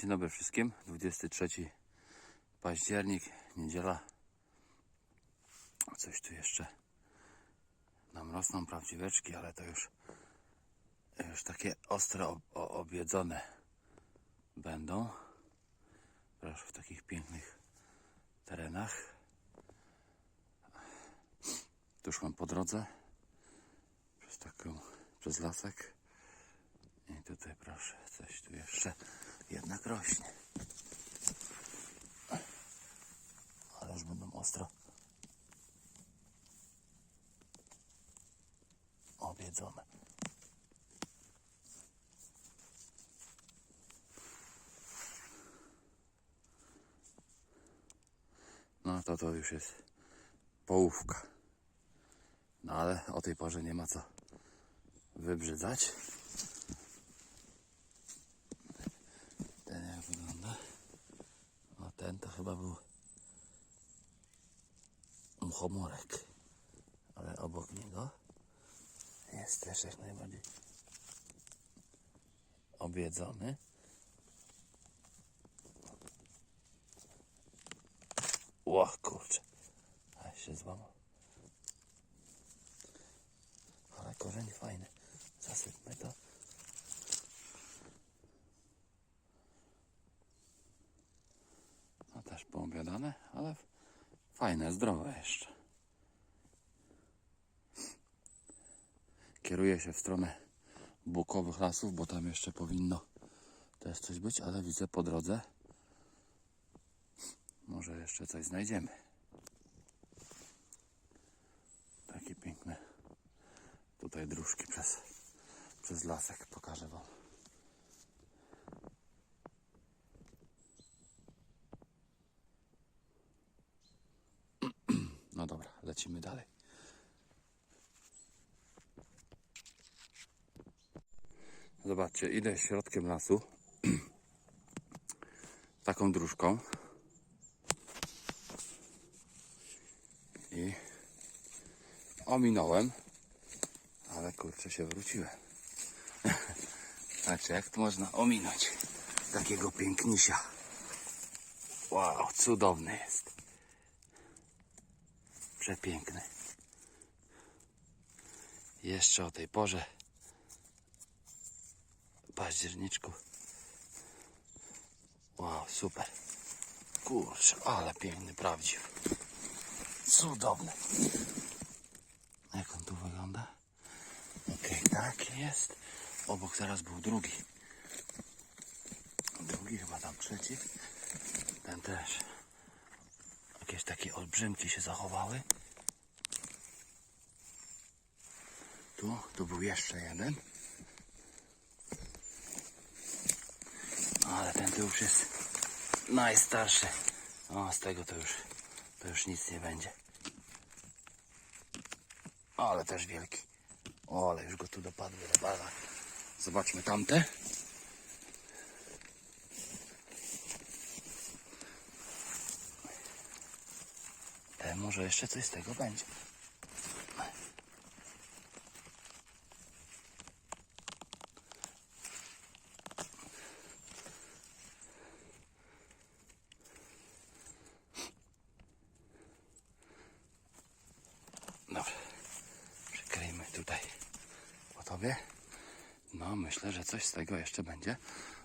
Dzień dobry wszystkim. 23 październik, niedziela. Coś tu jeszcze nam rosną prawdziweczki, ale to już, już takie ostro ob, objedzone będą. Proszę w takich pięknych terenach. Tuż mam po drodze przez taką, przez lasek. I tutaj proszę, coś tu jeszcze rośnie. Ale już będą ostro objedzone. No to to już jest połówka. No ale o tej porze nie ma co wybrzydzać. Ten jak wygląda? O ten to chyba był muchomorek. Ale obok niego jest też jak najbardziej objedzony. Ło kurczę. A się złamał. Ale korzeń fajny. Zasypmy to. No też poobiadane, ale fajne, zdrowe jeszcze. Kieruję się w stronę bukowych lasów, bo tam jeszcze powinno też coś być, ale widzę po drodze. Może jeszcze coś znajdziemy. Takie piękne tutaj dróżki przez, przez lasek pokażę Wam. No dobra, lecimy dalej. Zobaczcie, idę środkiem lasu. Taką dróżką. I ominąłem. Ale kurczę się wróciłem. Znaczy, jak to można ominąć takiego pięknisia? Wow, cudowny jest. Przepiękny. Jeszcze o tej porze październiczku. Wow, super. Kurczę, ale piękny, prawdziwy. Cudowny. Jak on tu wygląda? Okej, tak jest. Obok zaraz był drugi. Drugi, chyba tam trzeci. Ten też. Jakieś takie olbrzymki się zachowały. Tu, tu był jeszcze jeden. Ale ten to już jest najstarszy. O, z tego to już, to już nic nie będzie. Ale też wielki. O, ale już go tu dopadły. Zobaczmy tamte. Te może jeszcze coś z tego będzie. Dobra. Przykryjmy tutaj po tobie. No, myślę, że coś z tego jeszcze będzie.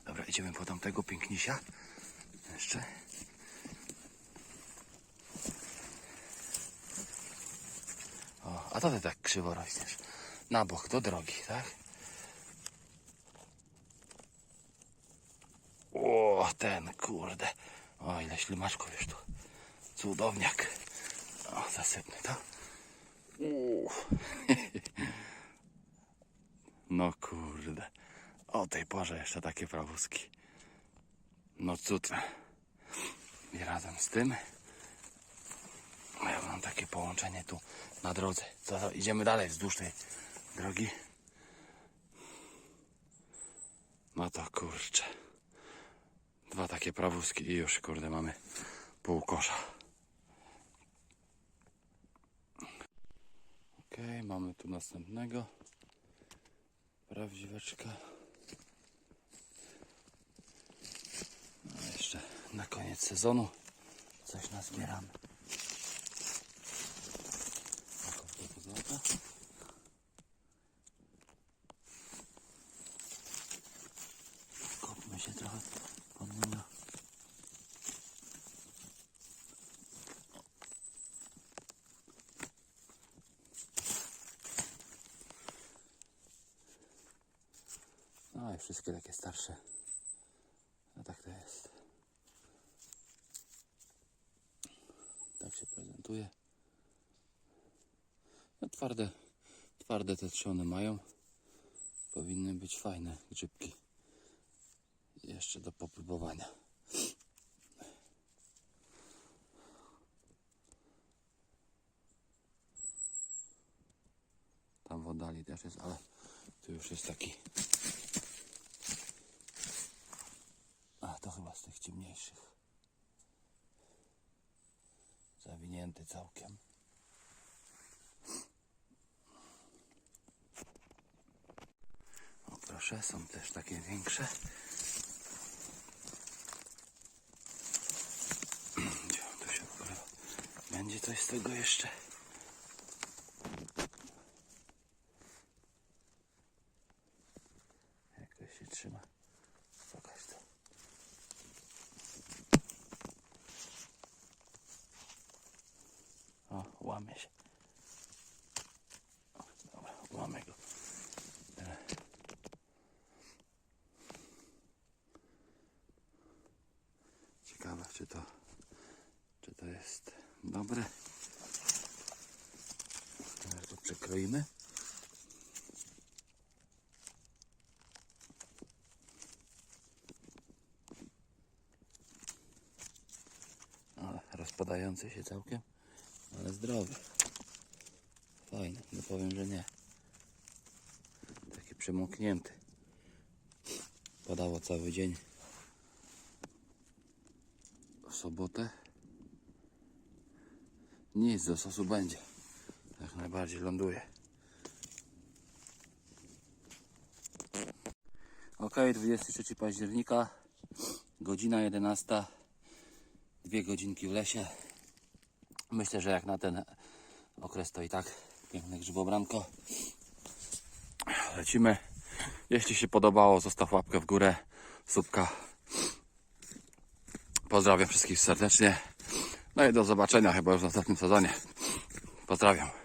Dobra, idziemy po tamtego pięknisia. Jeszcze. A to ty tak krzywo rośniesz. Na bok, do drogi, tak? O, ten, kurde. O, ile ślimaczków już tu. Cudowniak. O, zasypny to. No kurde. O tej porze jeszcze takie prawuski. No cud. I razem z tym ja mam takie połączenie tu na drodze. Co, to idziemy dalej wzdłuż tej drogi. No to kurczę. Dwa takie prawuski i już kurde mamy pół kosza. Okej, mamy tu następnego. Prawdziweczka. koniec sezonu. Coś nazbieramy. Taką pozorka. Kopmy się trochę pod niego. No i wszystkie takie starsze. A tak to jest. Tak się prezentuje. No twarde, twarde te trzony mają. Powinny być fajne grzybki. Jeszcze do popróbowania. Tam w oddali też jest, ale tu już jest taki. A to chyba z tych ciemniejszych. Zawinięty całkiem. Proszę, są też takie większe. Gdzie on tu się ukrywa? Będzie coś z tego jeszcze. Jak to się trzyma? Pokaż to. O, łamie się. O, dobra, łamę go. Tyle. Ciekawe, czy to, czy to jest dobre. Teraz to przekroimy. O, rozpadający się całkiem, ale zdrowy. Fajny, nie powiem, że nie. Taki przemoknięty. Padało cały dzień. Sobotę. Nic do sosu będzie. Jak najbardziej ląduje. Ok, 23 października, godzina 11, dwie godzinki w lesie. Myślę, że jak na ten okres to i tak piękne grzybobranko. Lecimy. Jeśli się podobało, zostaw łapkę w górę, subka. Pozdrawiam wszystkich serdecznie. No i do zobaczenia chyba już w następnym sezonie. Pozdrawiam.